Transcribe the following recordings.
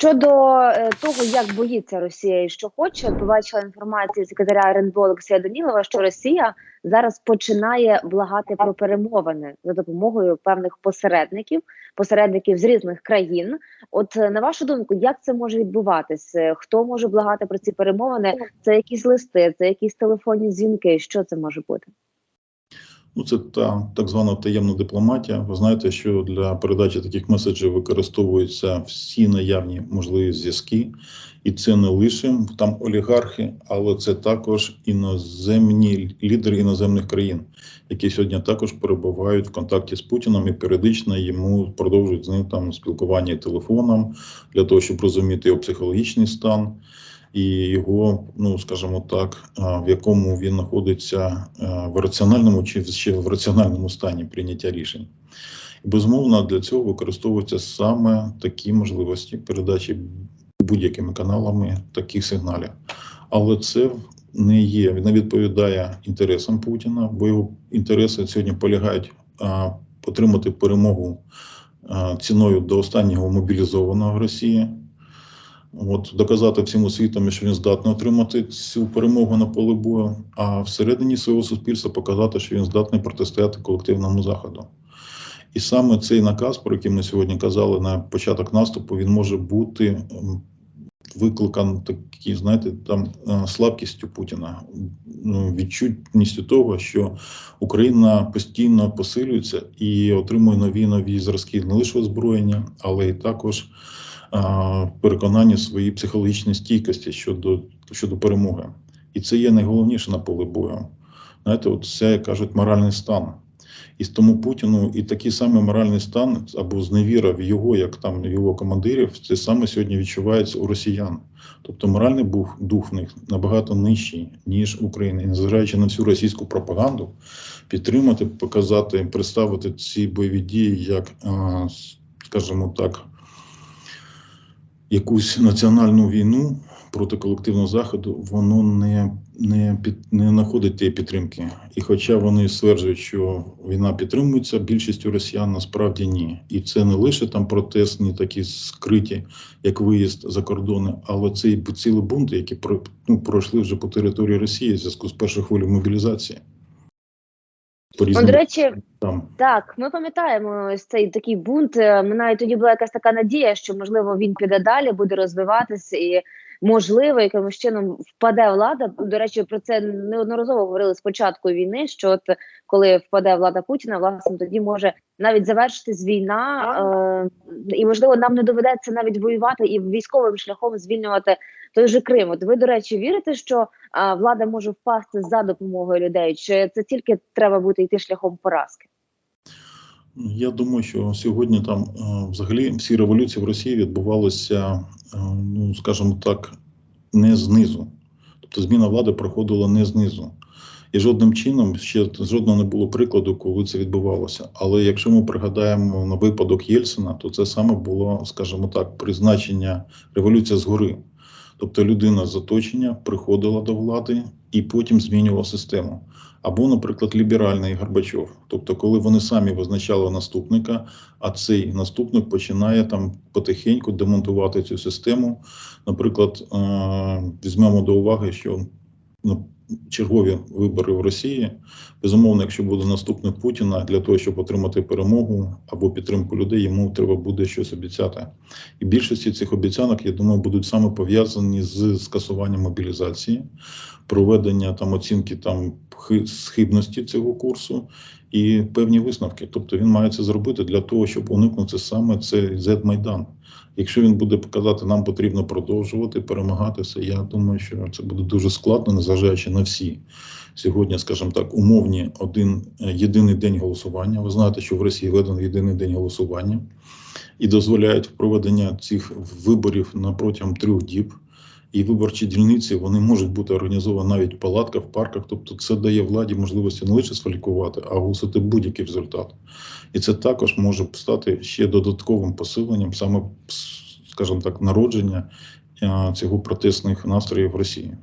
Щодо е, того, як боїться Росія і що хоче, побачила інформацію секретаря РНБО Олексія Данілова, що Росія зараз починає благати про перемовини за допомогою певних посередників, посередників з різних країн. От е, на вашу думку, як це може відбуватись? Е, Хто може благати про ці перемовини? Це якісь листи, це якісь телефонні дзвінки. Що це може бути? Ну, це та так звана таємна дипломатія. Ви знаєте, що для передачі таких меседжів використовуються всі наявні можливі зв'язки, і це не лише там олігархи, але це також іноземні лідери іноземних країн, які сьогодні також перебувають в контакті з Путіном і періодично йому продовжують з ним там спілкування телефоном для того, щоб розуміти його психологічний стан і його, ну скажімо так, в якому він знаходиться в раціональному чи ще в раціональному стані прийняття рішень. Безумовно для цього використовуються саме такі можливості передачі будь-якими каналами таких сигналів. Але це не є, не відповідає інтересам Путіна, бо його інтереси сьогодні полягають отримати перемогу ціною до останнього мобілізованого Росії. От доказати всьому світу, що він здатний отримати цю перемогу на полі бою, а всередині свого суспільства показати, що він здатний протистояти колективному заходу. І саме цей наказ, про який ми сьогодні казали на початок наступу, він може бути викликаний такі, знаєте, там е, слабкістю Путіна, відчутністю того, що Україна постійно посилюється і отримує нові нові зразки не лише озброєння, але й також переконання своїй психологічній стійкості щодо, щодо перемоги. І це є найголовніше на полі бою. Знаєте, от це кажуть моральний стан. І тому Путіну і такий самий моральний стан або зневіра в його, як там його командирів, це саме сьогодні відчувається у росіян. Тобто моральний бух, дух в них набагато нижчий, ніж України. І незважаючи на всю російську пропаганду, підтримати, показати, представити ці бойові дії як, скажімо так, якусь національну війну проти колективного заходу, воно не не, під, не знаходить тієї підтримки. І хоча вони стверджують, що війна підтримується, більшістю росіян насправді ні. І це не лише там протестні такі скриті, як виїзд за кордони, але це і цілі бунти, які ну, пройшли вже по території Росії в зв'язку з першою хвилею мобілізації. По Ну, різним до речі, там. Так, ми пам'ятаємо ось цей такий бунт. Е, Ми навіть тоді була якась така надія, що можливо він піде далі, буде розвиватися і можливо якимось чином впаде влада. До речі, про це неодноразово говорили з початку війни. Що от коли впаде влада Путіна, власне тоді може навіть завершитись війна, е, і можливо нам не доведеться навіть воювати і військовим шляхом звільнювати той же Крим. От ви, до речі, вірите, що а, влада може впасти за допомогою людей? Чи це тільки треба бути йти шляхом поразки? Я думаю, що сьогодні там е, взагалі всі революції в Росії відбувалися, е, ну скажімо так, не знизу. Тобто зміна влади проходила не знизу. І жодним чином ще жодного не було прикладу, коли це відбувалося. Але якщо ми пригадаємо на випадок Єльцина, то це саме було, скажімо так, призначення революція згори. Тобто людина з оточення приходила до влади і потім змінювала систему. Або, наприклад, ліберальний Горбачов. Тобто, коли вони самі визначали наступника, а цей наступник починає там потихеньку демонтувати цю систему. Наприклад, е, візьмемо до уваги, що ну, чергові вибори в Росії, безумовно, якщо буде наступник Путіна, для того, щоб отримати перемогу або підтримку людей, йому треба буде щось обіцяти. І більшості цих обіцянок, я думаю, будуть саме пов'язані з скасуванням мобілізації, проведення там оцінки там хибності цього курсу і певні висновки. Тобто він має це зробити для того, щоб уникнути саме цей Z-майдан. Якщо він буде показати, нам потрібно продовжувати перемагатися, я думаю, що це буде дуже складно, незважаючи на всі сьогодні, скажімо так, умовні один єдиний день голосування. Ви знаєте, що в Росії введений єдиний день голосування і дозволяють проведення цих виборів на протягом трьох діб. І виборчі дільниці вони можуть бути організовані навіть в палатках, в парках. Тобто, це дає владі можливості не лише сфалікувати, а оголосити будь-який результат. І це також може стати ще додатковим посиленням саме, скажімо так, народження цього протестних настроїв в Росії.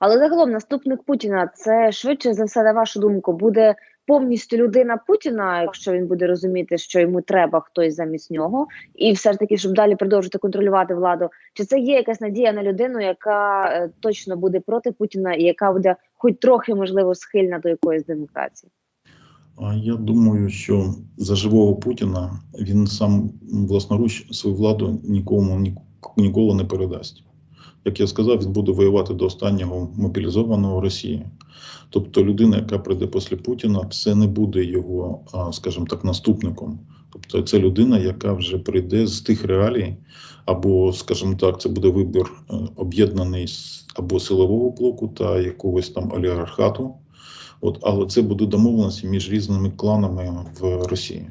Але загалом наступник Путіна це швидше за все, на вашу думку, буде повністю людина Путіна, якщо він буде розуміти, що йому треба хтось замість нього, і все ж таки, щоб далі продовжити контролювати владу, чи це є якась надія на людину, яка е, точно буде проти Путіна, і яка буде хоч трохи можливо схильна до якоїсь демократії? Я думаю, що за живого Путіна він сам власноруч свою владу нікому ні- ніколи не передасть. Як я сказав, він буде воювати до останнього мобілізованого Росії. Тобто людина, яка прийде після Путіна, це не буде його, скажімо так, наступником. Тобто це людина, яка вже прийде з тих реалій, або, скажімо так, це буде вибір е, об'єднаний або силового блоку та якогось там олігархату. От, але це буде домовленості між різними кланами в Росії.